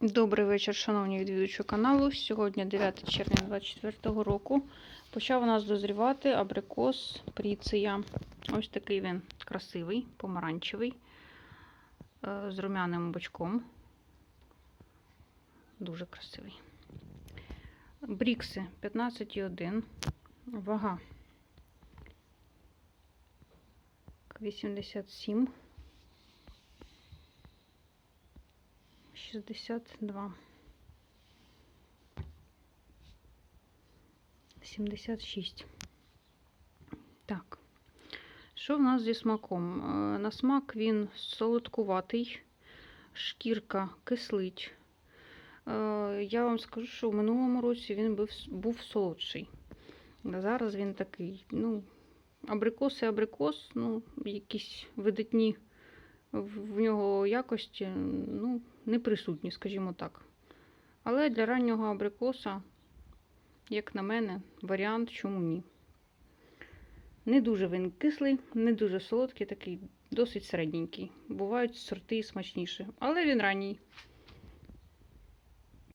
Добрий вечір, шановні відвідувачі каналу. Сьогодні 9 червня 2024 року. Почав у нас дозрівати абрикос пріція. Ось такий він красивий, помаранчевий, е, з рум'яним бочком. Дуже красивий. Брікси 15,1. Вага 87. 62. 76. Так. Що в нас зі смаком? Е, На смак він солодкуватий, шкірка кислить. Е, Я вам скажу, що в минулому році він був, солодший. А зараз він такий, ну, абрикос і абрикос, ну, якісь видатні в нього якості, ну, не присутні, скажімо так. Але для раннього абрикоса, як на мене, варіант чому ні. Не дуже він кислий, не дуже солодкий, такий досить середненький. Бувають сорти смачніші, але він ранній.